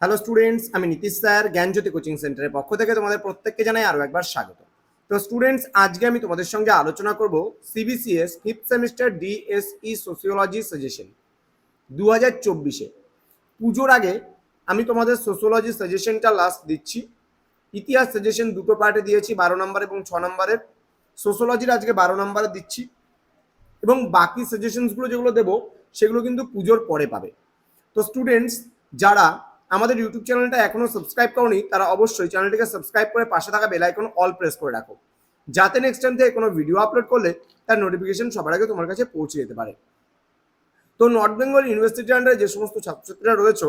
Hello students আমি Nitish sir, জ্ঞানজ্যোতি coaching সেন্টারের পক্ষ থেকে তোমাদের প্রত্যেককে জানাই আরও একবার স্বাগত। তো স্টুডেন্টস আজকে আমি তোমাদের সঙ্গে আলোচনা করব CBCS fifth semester DSE sociology suggestion দু হাজার চব্বিশে। পুজোর আগে আমি তোমাদের সোসিওলজি সাজেশনটা লাস্ট দিচ্ছি। ইতিহাস সাজেশন দুটো পার্টে দিয়েছি, বারো নম্বর এবং ছ নম্বরের। সোসিওলজির আজকে বারো নম্বরে দিচ্ছি এবং বাকি সাজেশনসগুলো যেগুলো দেবো, সেগুলো কিন্তু পুজোর পরে পাবে। তো স্টুডেন্টস যারা আমাদের ইউটিউব চ্যানেলটা এখনও সাবস্ক্রাইব করনি, তারা অবশ্যই চ্যানেলটিকে সাবস্ক্রাইব করে পাশে থাকা বেল আইকন অল প্রেস করে রাখো। যাতে নেক্সট টাইম থেকে কোনো ভিডিও আপলোড করলে তার নোটিফিকেশন সবার আগে তোমার কাছে পৌঁছে যেতে পারে। তো নর্থ বেঙ্গল ইউনিভার্সিটির আন্ডারে যে সমস্ত ছাত্রছাত্রীরা রয়েছে,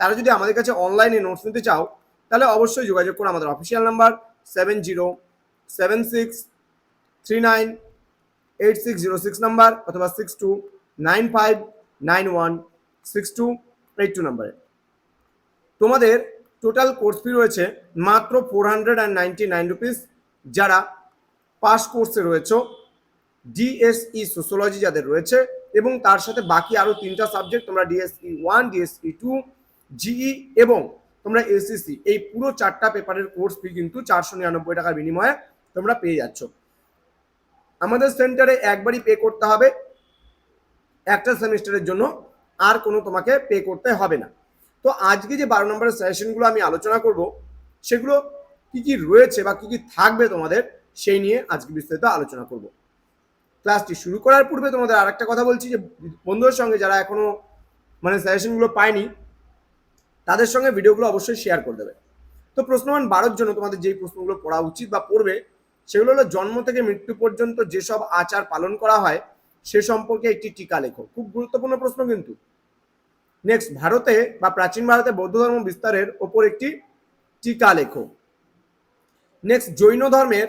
তারা যদি আমাদের কাছে অনলাইনে নোটস নিতে চাও, তাহলে অবশ্যই যোগাযোগ করো আমাদের official number seven zero seven six three nine eight six zero six number অথবা six two nine five nine one six two eight two নাম্বারে তোমাদের টোটাল কোর্স ফি রয়েছে মাত্র four hundred and ninety nine rupees যারা pass কোর্সে রয়েছে DSE sociology যাদের রয়েছে, এবং তার সাথে বাকি আরও তিনটা সাবজেক্ট তোমরা DSE one DSE two GE এবং তোমরা এসএসসি এই পুরো চারটা পেপারের কোর্স ফি কিন্তু চারশো নিরানব্বই টাকার বিনিময়ে তোমরা পেয়ে যাচ্ছ। আমাদের সেন্টারে একবারই পে করতে হবে। একটা সেমিস্টারের জন্য আর কোনো তোমাকে পে করতে হবে না। তো আজকে যে বারো নম্বরের সেশনগুলো আমি আলোচনা করব, সেগুলো কি কি রয়েছে বা কি কি থাকবে তোমাদের, সেই নিয়ে আজকে বিস্তারিত আলোচনা করব। ক্লাসটি শুরু করার পূর্বে তোমাদের আর একটা কথা বলছি যে, বন্ধুদের সঙ্গে যারা এখনও মানে সাজেশনগুলো পায়নি, তাদের সঙ্গে ভিডিওগুলো অবশ্যই শেয়ার করে দেবে। তো প্রশ্নমান বারোর জন্য তোমাদের যেই প্রশ্নগুলো পড়া উচিত বা পড়বে, সেগুলো হলো জন্ম থেকে মৃত্যু পর্যন্ত যেসব আচার পালন করা হয়, সে সম্পর্কে একটি টিকা লেখো। খুব গুরুত্বপূর্ণ প্রশ্ন কিন্তু। নেক্সট ভারতে বা প্রাচীন ভারতে বৌদ্ধ ধর্ম বিস্তারের ওপর একটি টিকা লেখো। নেক্সট জৈন ধর্মের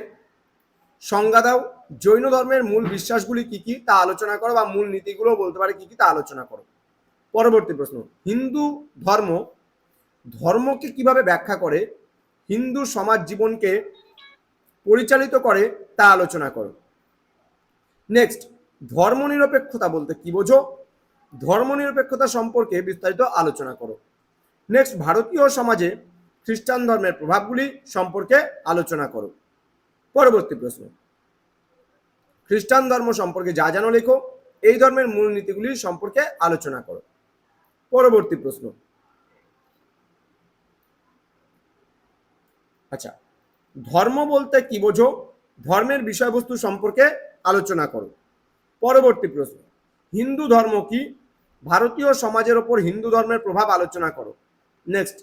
সংজ্ঞা দাও। জৈন ধর্মের মূল বিশ্বাসগুলি কি কি তা আলোচনা করো বা মূল নীতিগুলো বলতে পারে কি কি তা আলোচনা করো। পরবর্তী প্রশ্ন, হিন্দু ধর্ম, ধর্মকে কীভাবে ব্যাখ্যা করে? হিন্দু সমাজ জীবনকে পরিচালিত করে তা আলোচনা করো। নেক্সট ধর্মনিরপেক্ষতা বলতে কি বোঝো? ধর্মনিরপেক্ষতা সম্পর্কে বিস্তারিত আলোচনা করো। নেক্সট ভারতীয় সমাজে খ্রিস্টান ধর্মের প্রভাবগুলি সম্পর্কে আলোচনা করো। পরবর্তী প্রশ্ন। খ্রিস্টান ধর্ম সম্পর্কে যা জানো লেখো, এই ধর্মের মূল নীতিগুলি সম্পর্কে আলোচনা করো। পরবর্তী প্রশ্ন। আচ্ছা ধর্ম বলতে কি বোঝো? ধর্মের বিষয়বস্তু সম্পর্কে আলোচনা করো। পরবর্তী প্রশ্ন। হিন্দু ধর্ম কি? ভারতীয় সমাজের ওপর হিন্দু ধর্মের প্রভাব আলোচনা করো। নেক্সট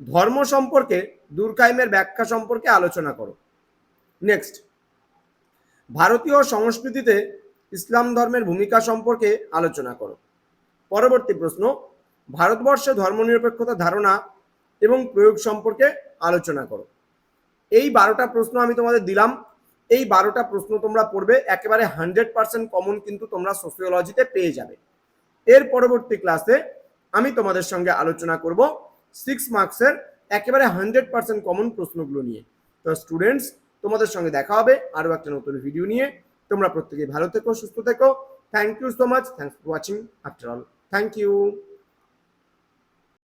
ধর্ম সম্পর্কে দুর্কাইমের ব্যাখ্যা সম্পর্কে আলোচনা করো। নেক্সট ভারতীয় সংস্কৃতিতে ইসলাম ধর্মের ভূমিকা সম্পর্কে আলোচনা করো। পরবর্তী প্রশ্ন, ভারতবর্ষে ধর্মনিরপেক্ষতা ধারণা এবং প্রয়োগ সম্পর্কে আলোচনা করো। এই বারোটা প্রশ্ন আমি তোমাদের দিলাম। এই বারোটা প্রশ্ন তোমরা পড়বে, একেবারে হান্ড্রেড পার্সেন্ট কমন কিন্তু তোমরা সোসিওলজিতে পেয়ে যাবে। এর পরবর্তী ক্লাসে আমি তোমাদের সঙ্গে আলোচনা করব সিক্স মার্কসের একেবারে হান্ড্রেড পার্সেন্ট কমন প্রশ্নগুলো নিয়ে। তো স্টুডেন্টস তোমাদের সঙ্গে দেখা হবে আরও একটা নতুন ভিডিও নিয়ে। তোমরা প্রত্যেকেই ভালো থেকো, সুস্থ থেকো। Thank you so much thanks for watching after all thank you